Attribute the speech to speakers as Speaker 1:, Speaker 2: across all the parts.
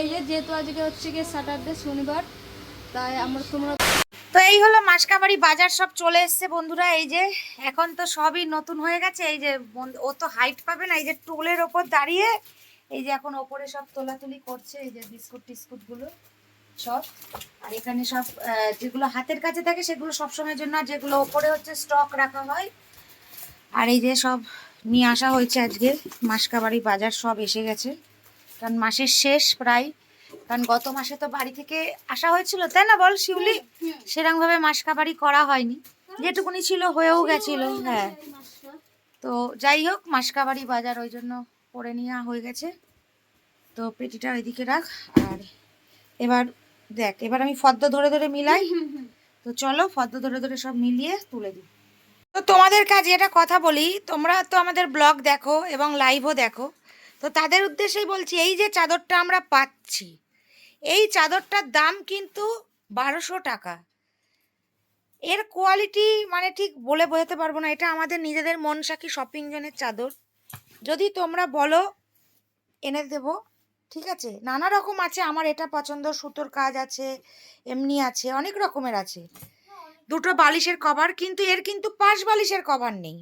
Speaker 1: এই যে যেহেতু আজকে হচ্ছে গিয়ে স্যাটারডে শনিবার, তাই আমরা তোমরা
Speaker 2: তো এই হলো মাসকাবাড়ি বাজার, সব চলে এসছে বন্ধুরা। এই যে এখন তো সবই নতুন হয়ে গেছে। এই যে ও তো হাইট পাবে না। এই যে টুলের ওপর দাঁড়িয়ে, এই যে এখন ওপরে সব তোলাতুলি করছে। এই যে বিস্কুট টিস্কুটগুলো সব। আর এখানে সব যেগুলো হাতের কাছে থাকে, সেগুলো সব সময়ের জন্য যেগুলো ওপরে হচ্ছে স্টক রাখা হয়। আর এই যে সব নিয়ে আসা হয়েছে আজকে। মাসকাবাড়ি বাজার সব এসে গেছে। কারণ মাসের শেষ প্রায়। কারণ গত মাসে তো বাড়ি থেকে আসা হয়েছিল তাই না বল শিউলি? সেরকম ভাবে মাসকাবাড়ি করা হয়নি। যেটুকুনি ছিল হয়েও গেছিল হ্যাঁ। তো যাই হোক মাসকাবাড়ি বাজার ওই জন্য করে নেওয়া হয়ে গেছে। তো পেটিটা ওইদিকে রাখ আর এবার দেখ এবার আমি ফদ্দ ধরে ধরে মিলাই। তো চলো ফদ্দ ধরে ধরে সব মিলিয়ে তুলে দিই। তো তোমাদের কাজে এটা কথা বলি তোমরা তো আমাদের ব্লগ দেখো এবং লাইভও দেখো। তো তাদের উদ্দেশ্যেই বলছি, এই যে চাদরটা আমরা পাচ্ছি, এই চাদরটার দাম কিন্তু বারোশো টাকা। এর কোয়ালিটি মানে ঠিক বলে বোঝাতে পারব না, এটা আমাদের নিজেদের মনসাকি শপিং জোনের চাদর। যদি তোমরা বলো, এনে দেবো, ঠিক আছে? নানা রকম আছে, আমার এটা পছন্দ, সুতোর কাজ আছে, এমনি আছে, অনেক রকমের আছে। দুটো বালিশের কভার কিন্তু এর কিন্তু পাশ বালিশের কভার নেই।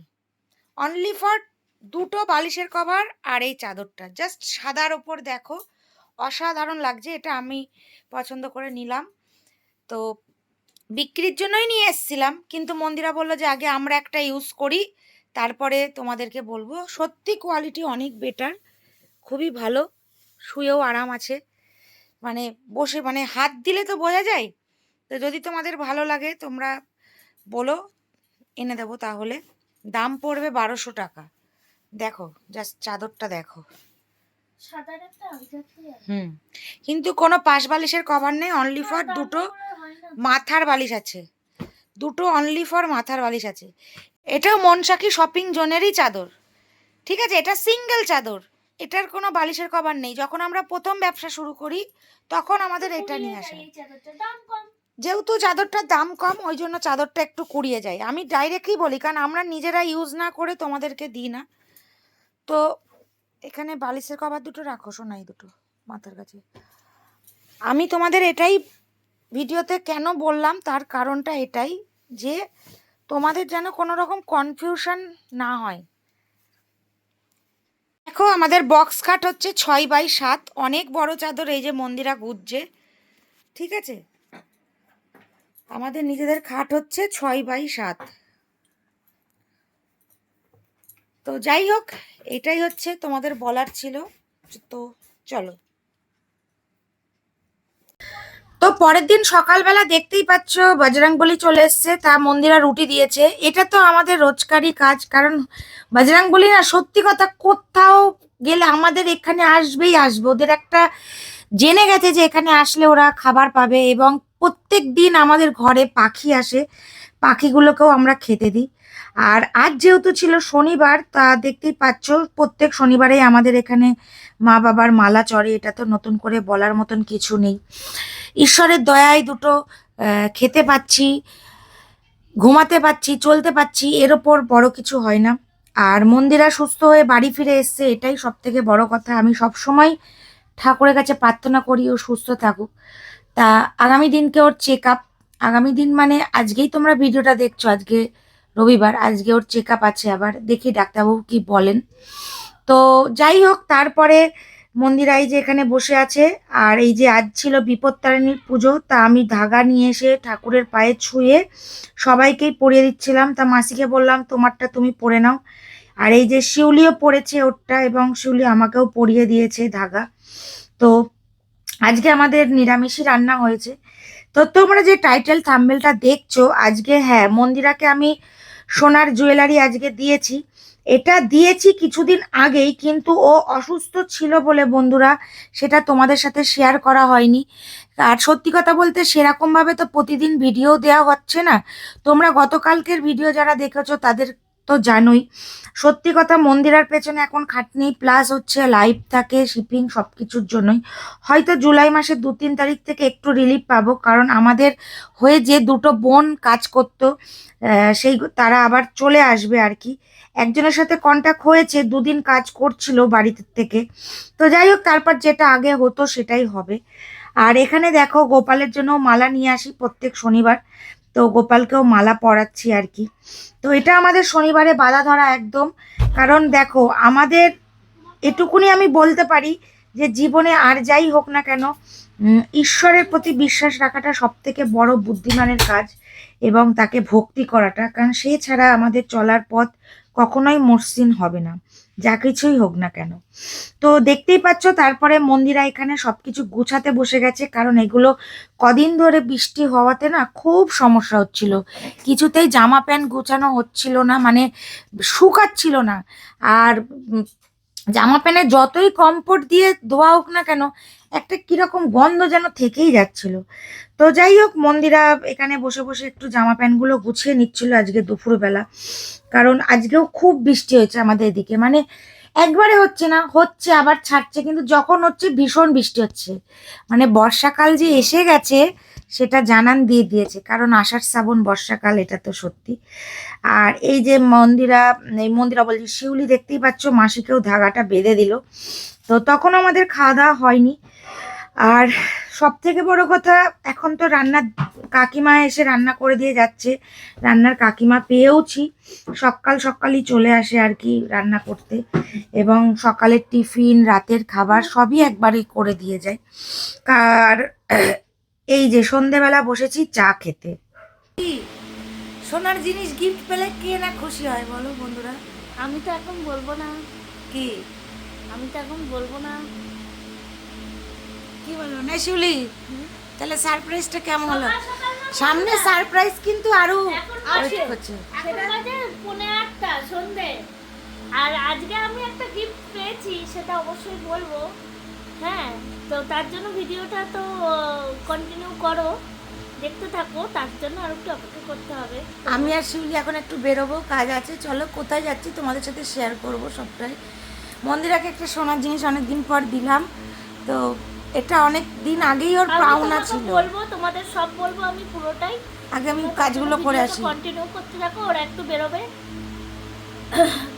Speaker 2: অনলি ফর দুটো বালিশের কভার আর এই চাদরটা। জাস্ট সাদার ওপর দেখো, অসাধারণ লাগছে, এটা আমি পছন্দ করে নিলাম। তো বিক্রির জন্যই নিয়ে এসেছিলাম, কিন্তু মন্দিরা বলল যে আগে আমরা একটা ইউজ করি, তারপরে তোমাদেরকে বলব। সত্যি কোয়ালিটি অনেক বেটার খুবই ভালো, শুয়েও আরাম আছে। মানে বসে মানে হাত দিলে তো বোঝা যায়। তো যদি তোমাদের ভালো লাগে, তোমরা বলো, এনে দেবো তাহলে। দাম পড়বে বারোশো টাকা। দেখো জাস্ট চাদরটা দেখো। হুম কিন্তু কোনো পাশ বালিশের কভার নেই অনলি ফর দুটো মাথার বালিশ আছে। দুটো অনলি ফর মাথার বালিশ আছে। এটাও মনসাকি শপিং জোনেরই চাদর। ঠিক আছে এটা সিঙ্গেল চাদর। এটার কোনো বালিশের কভার নেই। যখন আমরা প্রথম ব্যবসা শুরু করি তখন আমাদের এটা নিয়ে আসে। যেহেতু চাদরটার দাম কম ওই জন্য চাদরটা একটু কুড়িয়ে যায়। আমি ডাইরেক্টলি বলি কারণ আমরা নিজেরা ইউজ না করে তোমাদেরকে দিই না। তো এখানে বালিশের কভার দুটো রাখো শোনাই দুটো, মাথার কাছে। আমি তোমাদের এটাই ভিডিওতে কেন বললাম, তার কারণটা এটাই যে তোমাদের যেন কোনো রকম কনফিউশন না হয়। দেখো, আমাদের বক্স খাট হচ্ছে ছয় বাই সাত, অনেক বড় চাদর, এই যে মন্দিরা গুজছে, ঠিক আছে? আমাদের নিজেদের খাট হচ্ছে ছয় বাই সাত। তো যাই হোক, এটাই হচ্ছে তোমাদের বলার ছিল। তো চলো। তো পরের দিন সকালবেলা দেখতেই পাচ্ছ বজরাংবলী চলে এসছে, তা মন্দিরা রুটি দিয়েছে। এটা তো আমাদের রোজকারই কাজ, কারণ বজরাংবলী না, সত্যি কথা কোথাও গেলে আমাদের এখানে আসবেই আসবে। ওদের একটা জেনে গেছে যে এখানে আসলে ওরা খাবার পাবে এবং প্রত্যেক দিন আমাদের ঘরে পাখি আসে, পাখিগুলোকেও আমরা খেতে দিই। আর আজ যেহেতু ছিল শনিবার, তা দেখতেই পাচ্ছ, প্রত্যেক শনিবারেই আমাদের এখানে মা বাবার মালা চড়ে, এটা তো নতুন করে বলার মতন কিছু নেই। ঈশ্বরের দয়ায় দুটো খেতে পাচ্ছি, ঘুমাতে পাচ্ছি, চলতে পাচ্ছি, এর ওপর বড় কিছু হয় না। আর মন্দিরা সুস্থ হয়ে বাড়ি ফিরে এসছে, এটাই সব থেকে বড় কথা। আমি সব সময় ঠাকুরের কাছে প্রার্থনা করি, ও সুস্থ থাকুক। তা আগামী দিনকে ওর চেক আপ আগামী দিন মানে আজকেই তোমরা ভিডিওটা দেখছ, আজকে রবিবার, আজকে ওর চেক আছে, আবার দেখি ডাক্তারবাবু কি বলেন। তো যাই হোক, তারপরে মন্দিরাই যে এখানে বসে আছে, আর এই যে আজ ছিল বিপত্তারিণীর পুজো, তা আমি ধাগা নিয়ে এসে ঠাকুরের পায়ে ছুঁয়ে সবাইকেই পরিয়ে দিচ্ছিলাম। তা মাসিকে বললাম, তোমারটা তুমি পরে নাও। আর এই যে শিউলিও পড়েছে ওরটা, এবং শিউলি আমাকেও পরিয়ে দিয়েছে ধাগা। তো আজকে আমাদের নিরামিষই রান্না হয়েছে। তো তোমরা যে টাইটেল থাম্বেলটা দেখছ, আজকে হ্যাঁ মন্দিরাকে আমি সোনার জুয়েলারি আজকে দিয়েছি। এটা দিয়েছি কিছুদিন আগেই, কিন্তু ও অসুস্থ ছিল বলে বন্ধুরা, সেটা তোমাদের সাথে শেয়ার করা হয়নি। আর সত্যি কথা বলতে, সেরকমভাবে তো প্রতিদিন ভিডিও দেওয়া হচ্ছে না। তোমরা গতকালকের ভিডিও যারা দেখেছ, তাদের তো জানোই। সত্যি কথা মন্দিরার পেছনে এখন খাটনি প্লাস হচ্ছে লাইভ থাকে শিপিং সব কিছুর জন্যই। হয়তো জুলাই মাসের দু তিন তারিখ থেকে একটু রিলিফ পাবো, কারণ আমাদের হয়ে যে দুটো বোন কাজ করতো সেই তারা আবার চলে আসবে আর কি। একজনের সাথে কন্ট্যাক্ট হয়েছে, দুদিন কাজ করছিল বাড়িতে থেকে। তো যাই হোক, তারপর যেটা আগে হতো সেটাই হবে। আর এখানে দেখো, গোপালের জন্য মালা নিয়ে আসি প্রত্যেক শনিবার। তো গোপালকেও মালা পরাচ্ছি আর কি। তো এটা আমাদের শনিবারে বাধা ধরা একদম। কারণ দেখো, আমাদের এটুকুনি আমি বলতে পারি যে জীবনে আর যাই হোক না কেন ঈশ্বরের প্রতি বিশ্বাস রাখাটা সব থেকে বড় বুদ্ধিমানের কাজ এবং তাকে ভক্তি করাটা। কারণ সে ছাড়া আমাদের চলার পথ কখনোই মসৃণ হবে না। যা কিছুই হোক না কেন। তো দেখতেই পাচ্ছ তারপরে মন্দিরা এখানে সব কিছু গুছাতে বসে গেছে, কারণ এগুলো কদিন ধরে বৃষ্টি হওয়াতে না খুব সমস্যা হচ্ছিল। কিছুতেই জামা প্যান্ট গুছানো হচ্ছিল না মানে শুকাচ্ছিল না। আর জামা প্যান্টে যতই কমফোর্ট দিয়ে ধোয়া হোক না কেন, একটা কীরকম গন্ধ যেন থেকেই যাচ্ছিল। তো যাই হোক, মন্দিরা এখানে বসে বসে একটু জামা প্যান্টগুলো গুছিয়ে নিচ্ছিল আজকে দুপুরবেলা। কারণ আজকেও খুব বৃষ্টি হয়েছে আমাদের এদিকে। মানে একবারে হচ্ছে না, হচ্ছে আবার ছাড়ছে, কিন্তু যখন হচ্ছে ভীষণ বৃষ্টি হচ্ছে। মানে বর্ষাকাল যে এসে গেছে সেটা জানান দিয়ে দিয়েছে, কারণ আষাঢ় শ্রাবণ বর্ষাকাল, এটা তো সত্যি। আর এই যে মন্দিরা, এই মন্দিরা বলছি শিউলি দেখতেই পাচ্ছ, মাসিকেও ধাগাটা বেঁধে দিল। তো তখন আমাদের খাওয়া দাওয়া হয়নি। আর সব থেকে বড় কথা, এখন তো রান্নার কাকিমা এসে রান্না করে দিয়ে যাচ্ছে। রান্নার কাকিমা পেয়েওছি। সকাল সকালই চলে আসে আর কি রান্না করতে। এবং সকালের টিফিন, রাতের খাবার সবই একবারে করে দিয়ে যায়। আর এই যে সন্ধেবেলা বসেছি চা খেতে। সোনার জিনিস গিফট পেলে কে না খুশি হয় বলো বন্ধুরা?
Speaker 1: আমি তো এখন বলব না।
Speaker 2: কি?
Speaker 1: আমি তো এখন বলব না।
Speaker 2: কি বলব? না শিউলি তাহলে সারপ্রাইজটা কেমন হলো? সামনে সারপ্রাইজ কিন্তু
Speaker 1: আরও সন্ধে। আর আজকে আমি একটা গিফট পেয়েছি সেটা অবশ্যই বলব। হ্যাঁ তো তার জন্য ভিডিওটা তো কন্টিনিউ করো দেখতে থাকো তার জন্য আর একটু অপেক্ষা করতে হবে।
Speaker 2: আমি আর শিউলি এখন একটু বেরোবো কাজ আছে চলো কোথায় যাচ্ছি তোমাদের সাথে শেয়ার করব সবটাই। মন্দিরাকে একটা সোনার জিনিস অনেক দিন পর দিলাম তো এটা অনেক দিন আগেই ওর পাওনা ছিল।
Speaker 1: বলব তোমাদের সব বলব আমি পুরোটাই।
Speaker 2: আগে আমি কাজগুলো করে আসি।
Speaker 1: কন্টিনিউ করতে থাকো ওরা একটু বেরোবে।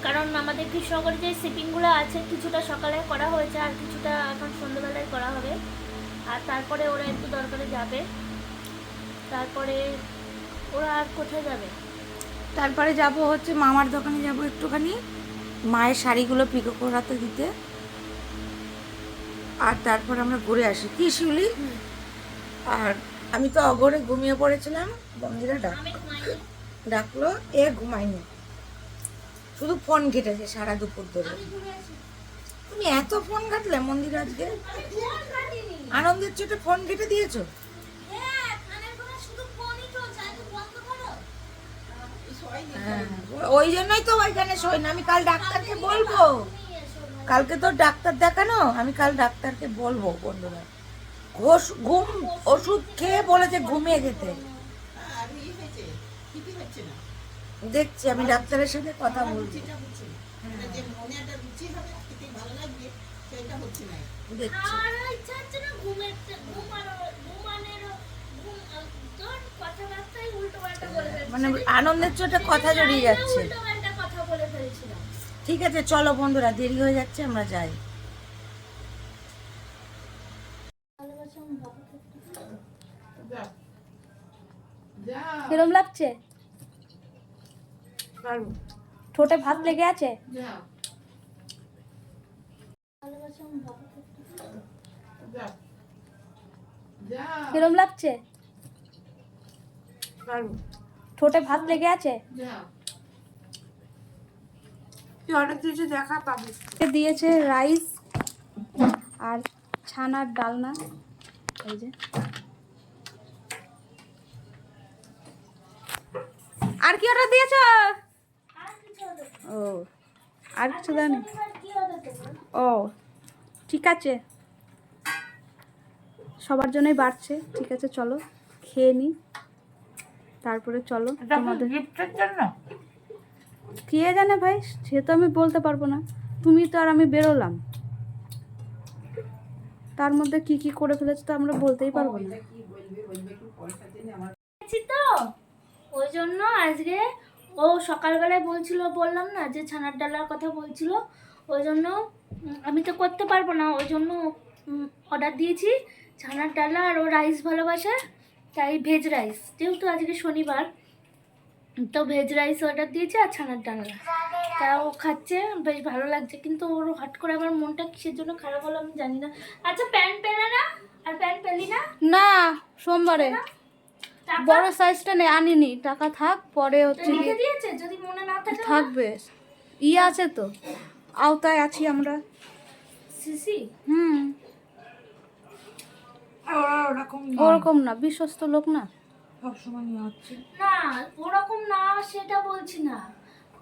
Speaker 1: কারণ আমাদের কৃষ্ণনগরে যে শিপিংগুলো আছে কিছুটা সকালে করা হয়েছে আর কিছুটা এখন সন্ধ্যেবেলায় করা হবে। আর তারপরে ওরা একটু দরকারে যাবে। তারপরে ওরা আর কোথায় যাবে?
Speaker 2: তারপরে যাব হচ্ছে মামার দোকানে যাব একটুখানি মায়ের শাড়িগুলো পিকো করাতে দিতে। আর তারপর আমরা ঘুরে আসি। কি শিউলি? আর আমি তো অগরে ঘুমিয়ে পড়েছিলাম বন্ধুরা ডাক ডাকলো এ ঘুমায়নি। শুধু ফোন ঘেটেছে সারা দুপুর ধরে। তুমি এত ফোন ঘাটলে মন্দির আজকে? আনন্দের চোটে ফোন ঘেটে দিয়েছ? হ্যাঁ, ওই জন্যই তো ওইখানে শোয় না আমি কাল ডাক্তারকে বলব। কালকে তো ডাক্তার দেখানো আমি কাল ডাক্তারকে বলব বন্ধুরা। ঘোষ ঘুম ওষুধ খেয়ে বলেছে ঘুমিয়ে যেতে। দেখছি, আমি ডাক্তারের সাথে কথা বলছি। মানে আনন্দের চোটে কথা জড়িয়ে যাচ্ছে। ঠিক আছে, চলো বন্ধুরা, দেরি হয়ে যাচ্ছে, আমরা যাই।
Speaker 1: কিরম লাগছে? ঠোঁটে ভাত লেগে আছে? কিরম লাগছে? ঠোঁটে ভাত লেগে আছে?
Speaker 2: দেখা পাবি।
Speaker 1: দিয়েছে রাইস আর ছানার ডালনা। এই যে।
Speaker 3: আর কি অর্ডার দিয়েছ? ও আর কিছু দেয়নি ও ঠিক আছে। সবার জন্যই বাড়ছে ঠিক আছে চলো খেয়ে নি। তারপরে চলো তোমাদের
Speaker 2: জন্য?
Speaker 3: কে জানে ভাই সে তো আমি বলতে পারব না। তুমি তো আর আমি বেরোলাম। তার মধ্যে কি কি করে ফেলেছে তো আমরা বলতেই পারব না।
Speaker 1: তো। ওই জন্য আজকে ও সকালবেলায় বলছিল বললাম না যে ছানার ডালার কথা বলছিল ওই জন্য আমি তো করতে পারব না ওই জন্য অর্ডার দিয়েছি ছানার ডালা আর ও রাইস ভালোবাসে তাই ভেজ রাইস যেহেতু আজকে শনিবার তো ভেজ রাইস অর্ডার দিয়েছি আর ছানার ডালা। তা ও খাচ্ছে বেশ ভালো লাগছে কিন্তু ওর হট করে আমার মনটা কিসের জন্য খারাপ হলো আমি জানি না। আচ্ছা প্যান্ট পেলে না? আর প্যান্ট পেলি না?
Speaker 3: না সোমবারে।
Speaker 1: টাকা?
Speaker 3: বড় সাইজটা নেই আনিনি। টাকা থাক পরে হচ্ছে
Speaker 1: লিখে দিয়েছে? যদি মনে না থাকে
Speaker 3: থাকবে। ইয়ে আছে তো। আওতায় আছি আমরা।
Speaker 1: সিসি?
Speaker 3: হুম।
Speaker 2: ওরকম
Speaker 3: না। বিশ্বস্ত লোক না।
Speaker 2: সবসময় নিয়ে হচ্ছে
Speaker 1: না ওরকম না সেটা বলছি না।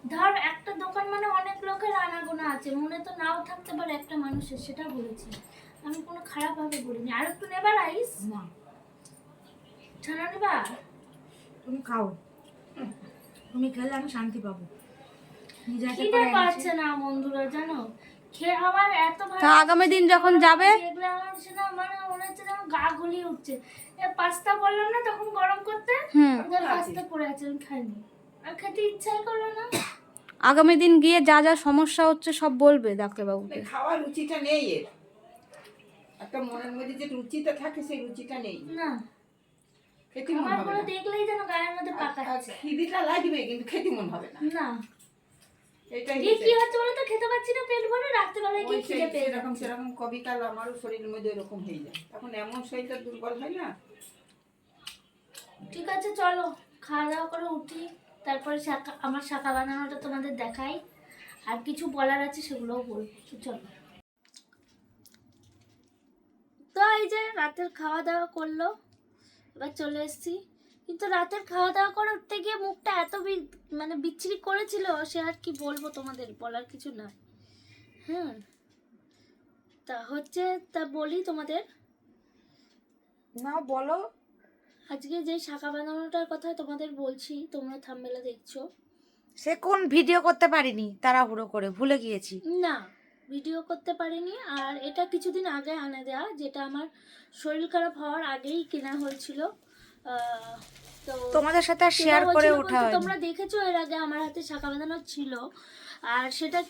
Speaker 1: ধর একটা দোকান মানে অনেক লোকের আনাগোনা আছে। মনে তো নাও থাকতে পারে একটা মানুষের সেটা বলেছি। আমি কোনো খারাপ ভাবে বলিনি। আর একটু নেবার আইস?
Speaker 2: না।
Speaker 1: ছানা নেবা
Speaker 2: তুমি খাও। তুমি খেলে আমি শান্তি পাবো।
Speaker 1: খিদে। পাচ্ছে না বন্ধুরা জানো? খেয়ে আমার এত ভালো
Speaker 3: আগামী দিন যখন যাবে?
Speaker 1: এগুলো আমার সেটা মানে মনে হচ্ছে যেন গা গলিয়ে উঠছে। এ পাস্তা বললাম না তখন গরম করতে? পাস্তা পড়ে আছে আমি খাইনি। আর খেতে ইচ্ছাই করল না।
Speaker 3: আগামী দিন গিয়ে যা যা সমস্যা হচ্ছে সব বলবে ডাক্তারবাবুকে।
Speaker 4: খাওয়ার রুচিটা নেই এর। একটা মনের মধ্যে যে রুচিটা থাকে সেই রুচিটা নেই।
Speaker 1: না।
Speaker 4: খেতে মন হবে না।
Speaker 1: দেখলেই যেন গায়ের মধ্যে
Speaker 4: খিদিটা লাগবে কিন্তু খেতে মন হবে না।
Speaker 1: না।
Speaker 4: এটাই
Speaker 1: কি হচ্ছে। বলো তো? খেতে পাচ্ছি না পেট ভরে রাত্রেবেলায় কি খিদে পেয়ে
Speaker 4: সেরকম সেরকম কবি আমারও শরীরের মধ্যে এরকম হয়ে যায়। তখন এমন শরীরটা দুর্বল হয় না।
Speaker 1: ঠিক আছে চলো। খাওয়া দাওয়া করে উঠি। তারপরে শাখা আমার শাখা বানানোটা তোমাদের দেখাই। আর কিছু বলার আছে সেগুলোও বলব। তো চলো। তো এই যে রাতের খাওয়া দাওয়া করল। এবার চলে এসেছি। কিন্তু রাতের খাওয়া দাওয়া করে উঠতে গিয়ে মুখটা এত মানে বিচ্ছিরি করেছিল সে আর কি বলব তোমাদের বলার কিছু না। হ্যাঁ তা হচ্ছে তা বলি তোমাদের।
Speaker 2: না বলো।
Speaker 1: আজকে যে শাখা বানানোটার কথা তোমাদের বলছি তোমরা থামবেলা দেখছ।
Speaker 2: সে কোন ভিডিও করতে পারিনি তাড়াহুড়ো করে ভুলে গিয়েছি।
Speaker 1: না। ভিডিও করতে পারিনি। আর এটা কিছুদিন আগে আনে দেওয়া যেটা আমার শরীর খারাপ হওয়ার আগেই কেনা হয়েছিল।
Speaker 2: তোমাদের সাথে শেয়ার করে ওঠা
Speaker 1: তোমরা দেখেছ এর আগে আমার হাতে শাখা বাঁধানো ছিল। আর সেটা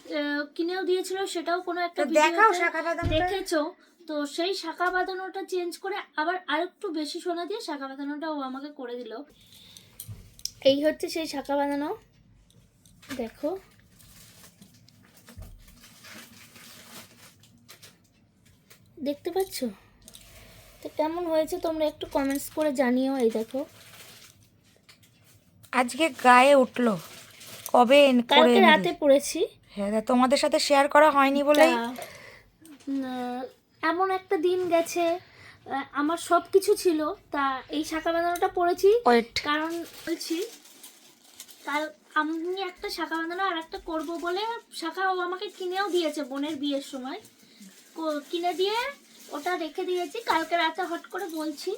Speaker 1: কিনেও দিয়েছিল সেটাও কোনো একটা
Speaker 2: দেখাও শাখা বাদামটা
Speaker 1: দেখেছ। তো সেই শাখা বাঁধানোটা চেঞ্জ করে আবার আরেকটু বেশি সোনা দিয়ে শাখা বাঁধানোটা ও আমাকে করে দিল। এই হচ্ছে সেই শাখা বাঁধানো। দেখো। দেখতে পাচ্ছ? তো কেমন হয়েছে তোমরা একটু কমেন্টস করে জানিও এই দেখো।
Speaker 2: আজকে গায়ে উঠল। কবে
Speaker 1: কালকে রাতে পড়েছি।
Speaker 2: হ্যাঁ তোমাদের সাথে শেয়ার করা হয়নি
Speaker 1: বলে এমন একটা দিন গেছে আমার সব কিছু ছিল তা এই শাখা বাঁধানোটা পড়েছি কারণ বলছি কাল আমি একটা শাখা বাঁধানো আর একটা করব বলে শাখা ও আমাকে কিনেও দিয়েছে বোনের বিয়ের সময়। কিনে দিয়ে ওটা রেখে দিয়েছি। কালকে রাতে হট করে বলছি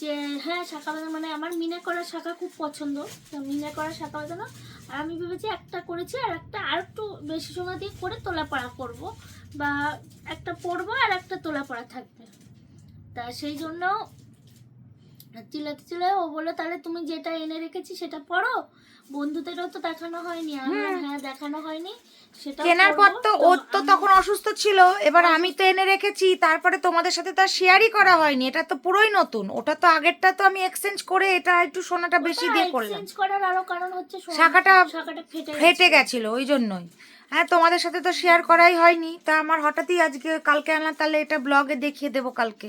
Speaker 1: যে হ্যাঁ শাখা বাঁধানো মানে আমার মিনা করা শাখা খুব পছন্দ। তো মিনে করা শাখা বাঁধানো আর আমি ভেবেছি একটা করেছি আর একটা আর একটু বেশি সময় দিয়ে করে তোলাপাড়া করব বা একটা পরবো আর একটা তোলাপাড়া থাকবে। তা সেই জন্য চিলাতে চিলে ও বলল, তাহলে তুমি যেটা এনে রেখেছি সেটা পড়ো বন্ধুদেরও তো দেখানো হয়নি আমি বললাম, হ্যাঁ দেখানো হয়নি সেটা
Speaker 2: কেনার পর তো ওর তো তখন অসুস্থ ছিল এবার আমি তো এনে রেখেছি তারপরে তোমাদের সাথে তো আর শেয়ারই করা হয়নি এটা তো পুরোই নতুন ওটা তো আগেরটা তো আমি এক্সচেঞ্জ করে এটা একটু সোনাটা বেশি দিয়ে করলাম।
Speaker 1: exchange করার আরও কারণ হচ্ছে
Speaker 2: শাখাটা
Speaker 1: ফেটে
Speaker 2: গেছিল ওই জন্যই। হ্যাঁ তোমাদের সাথে তো শেয়ার করাই হয়নি তা আমার হঠাৎই আজকে কালকে আনলাম তাহলে এটা ব্লগে দেখিয়ে দেবো কালকে।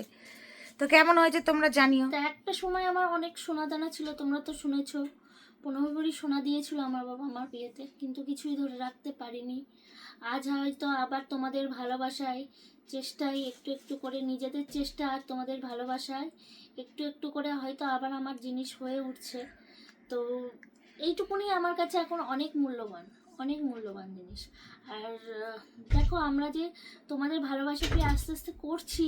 Speaker 2: তো কেমন হয়েছে তোমরা জানিও।
Speaker 1: একটা সময় আমার অনেক সোনা দানা ছিল তোমরা তো শুনেছো। পনেরো ভরি সোনা দিয়েছিল আমার বাবা আমার বিয়েতে, কিন্তু কিছুই ধরে রাখতে পারিনি। আজ হয়তো আবার তোমাদের ভালোবাসায় চেষ্টায় একটু একটু করে, নিজেদের চেষ্টা আর তোমাদের ভালোবাসায় একটু একটু করে হয়তো আবার আমার জিনিস হয়ে উঠছে। তো এইটুকুনি আমার কাছে এখন অনেক মূল্যবান। অনেক মূল্যবান জিনিস। আর, দেখো আমরা যে তোমাদের ভালোবাসা পেয়ে আস্তে আস্তে করছি,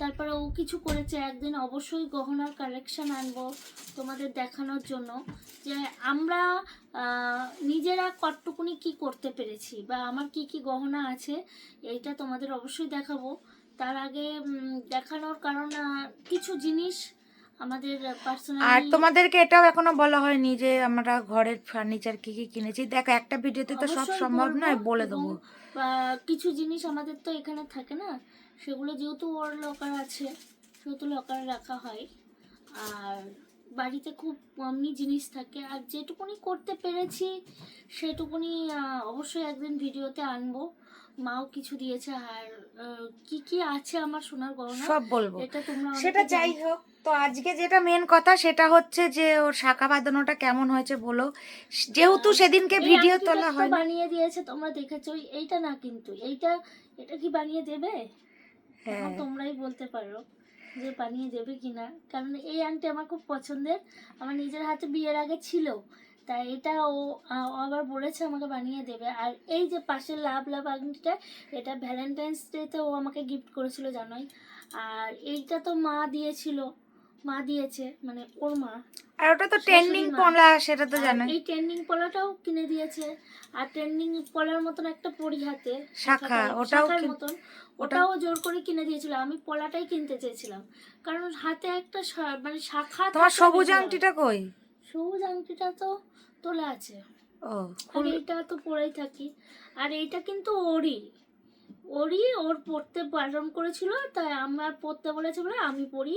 Speaker 1: তারপরে ও কিছু করেছে, একদিন অবশ্যই গহনার কালেকশন আনব তোমাদের দেখানোর জন্য যে আমরা নিজেরা কতটুকুনি কি করতে পেরেছি বা আমার কি কি গহনা আছে এইটা তোমাদের অবশ্যই দেখাবো। তার আগে দেখানোর কারণ কিছু জিনিস
Speaker 2: আর তোমাদেরকে এটাও এখনও বলা হয়নি যে আমরা ঘরের ফার্নিচার কি কি কিনেছি। দেখো একটা ভিডিওতে তো সব সম্ভব নয় বলে দেবো।
Speaker 1: কিছু জিনিস আমাদের তো এখানে থাকে না সেগুলো যেহেতু ওর লকার আছে সেহেতু লকারে রাখা হয়। আর বাড়িতে খুব কমই জিনিস থাকে আর যেটুকুনি করতে পেরেছি সেটুকুনি অবশ্যই একদিন ভিডিওতে আনব। মাও কিছু দিয়েছে আর কি কি আছে আমার সোনার গহনা
Speaker 2: সব বলব।
Speaker 1: এটা তোমরা
Speaker 2: সেটা যাই হোক তো আজকে যেটা মেন কথা সেটা হচ্ছে যে ওর শাখা বাঁধানোটা কেমন হয়েছে বলো? যেহেতু সেদিনকে ভিডিও তোলা হয়
Speaker 1: বানিয়ে দিয়েছে তোমরা দেখেছ এইটা না কিন্তু এইটা এটা কি বানিয়ে দেবে?
Speaker 2: হ্যাঁ।
Speaker 1: তোমরাই বলতে পারো যে বানিয়ে দেবে কিনা। কারণ এই আংটি আমার খুব পছন্দের আমার নিজের হাতে বিয়ের আগে ছিল তাই এটা ও ও আবার বলেছে আমাকে বানিয়ে দেবে। আর এই যে পাশের লাভ লাভ আংটিটা এটা ভ্যালেন্টাইন্স ডেতে ও আমাকে গিফট করেছিল জানোই। আর এইটা তো মা দিয়েছিল। মা দিয়েছে মানে ওর মা।
Speaker 2: আর ওটা তো ট্রেন্ডিং পলা সেটা তো
Speaker 1: এই ট্রেন্ডিং পলাটাও কিনে দিয়েছে। আর ট্রেন্ডিং পলার মতন একটা পরি হাতে
Speaker 2: শাখা, ওটাও
Speaker 1: মতন ওটাও জোর করে কিনে দিয়েছিল। আমি পলাটাই কিনতে চেয়েছিলাম। কারণ হাতে একটা মানে শাখা
Speaker 2: তোমার সবুজ আংটিটা কই?
Speaker 1: সবুজ আংটিটা তো তোলা আছে।
Speaker 2: ও
Speaker 1: আর এইটা তো পরেই থাকি। আর এইটা কিন্তু ওরই। ওরই ওর পড়তে বারণ করেছিল তাই আমার পড়তে বলেছে বলে আমি পড়ি।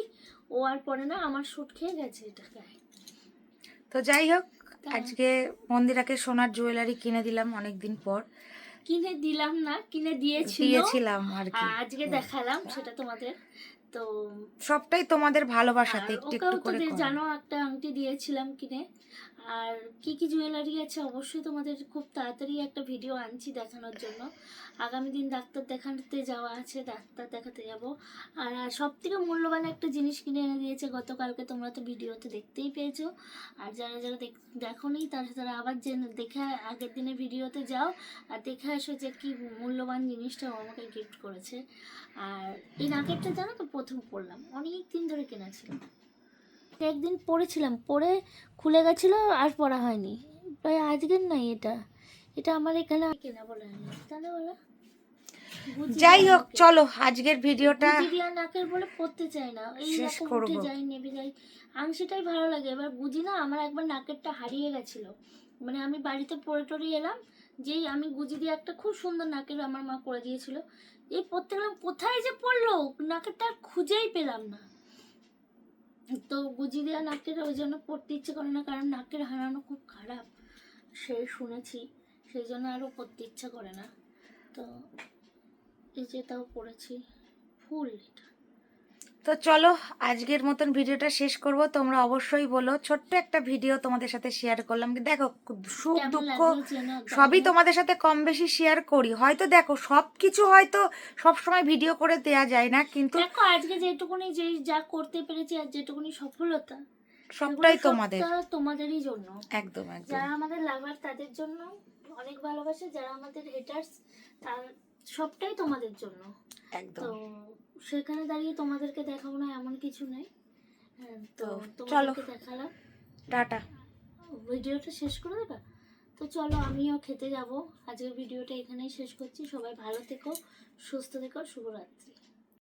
Speaker 1: ও আর পড়ে না আমার শুট খেয়ে গেছে এটা গায়ে।
Speaker 2: তো যাই হোক আজকে মন্দিরাকে সোনার জুয়েলারি কিনে দিলাম অনেকদিন পর।
Speaker 1: কিনে দিলাম না কিনে দিয়েছিল।
Speaker 2: দিয়েছিলাম আর কি।
Speaker 1: আজকে দেখালাম সেটা তোমাদের। তো
Speaker 2: সবটাই তোমাদের ভালোবাসাতে একটু একটু করে
Speaker 1: জানো একটা আংটি দিয়েছিলাম কিনে। আর কি কি জুয়েলারি আছে অবশ্যই তোমাদের খুব তাড়াতাড়ি একটা ভিডিও আনছি দেখানোর জন্য। আগামী দিন ডাক্তার দেখাতে যাওয়া আছে, ডাক্তার দেখাতে যাব। আর সব থেকে মূল্যবান একটা জিনিস কিনে এনে দিয়েছে, গতকালকে তোমরা তো ভিডিওতে দেখতেই পেয়েছ। আর যারা যারা দেখো নি তারা তারা আবার যে দেখে আগের দিনে ভিডিওতে যাও আর দেখে আসো যে কি মূল্যবান জিনিসটা ও আমাকে গিফট করেছে। আর এই নাকেরটা জানো তো প্রথম পরলাম, অনেক দিন ধরে কেনা ছিল। একদিন পরেছিলাম পরে খুলে গেছিল আর পরা হয়নি। প্রায় আজকের নাই এটা। এটা আমার এখানে কেনা বলে তাহলে বলো।
Speaker 2: যাই হোক চলো আজকের ভিডিওটা
Speaker 1: নাকের বলে পরতে চাই না। এই
Speaker 2: শেষ করব।
Speaker 1: যাই নেবে যাই আংশিটাই ভালো লাগে। এবার বুঝি না আমার একবার নাকেরটা হারিয়ে গেছিল। মানে আমি বাড়িতে পরে টরে এলাম যেই আমি গুজি দিয়ে একটা খুব সুন্দর নাকের আমার মা করে দিয়েছিল। এই পরতে গেলাম কোথায় যে পড়ল? নাকেরটা আর খুঁজেই পেলাম না। তো গুজি দেওয়া নাকের ওই জন্য পড়তে ইচ্ছে করে না, কারণ নাকের হারানো খুব খারাপ। সে শুনেছি, সেই জন্য আরও পড়তে ইচ্ছা করে না। তো এই যে তাও পড়েছি, ফুল এটা।
Speaker 2: তো চলো আজকের মতন ভিডিওটা শেষ করব। তোমরা অবশ্যই বলো ছোট্ট একটা ভিডিও তোমাদের সাথে শেয়ার করলাম। দেখো সুখ দুঃখ সবই তোমাদের সাথে কম বেশি শেয়ার করি। হয়তো দেখো সব কিছু হয়তো সব সময় ভিডিও করে দেয়া যায় না কিন্তু
Speaker 1: দেখো আজকে যেটুকুনি যে যা করতে পেরেছি আর যেটুকুনি সফলতা
Speaker 2: সবটাই তোমাদের।
Speaker 1: তোমাদেরই জন্য।
Speaker 2: একদম একদম।
Speaker 1: যারা আমাদের লাভার তাদের জন্য অনেক ভালোবাসে। যারা আমাদের হেটার্স তার সবটাই তোমাদের জন্য।
Speaker 2: একদম।
Speaker 1: তো সেখানে দাঁড়িয়ে তোমাদেরকে দেখাবো না এমন কিছু নেই। হ্যাঁ, তো। তোমাদেরকে দেখালাম।
Speaker 2: টাটা।
Speaker 1: ভিডিওটা শেষ করে দেবা? তো চলো আমিও খেতে যাব। আজকের ভিডিওটা এখানেই শেষ করছি। সবাই ভালো থেকো সুস্থ থেকো শুভরাত্রি।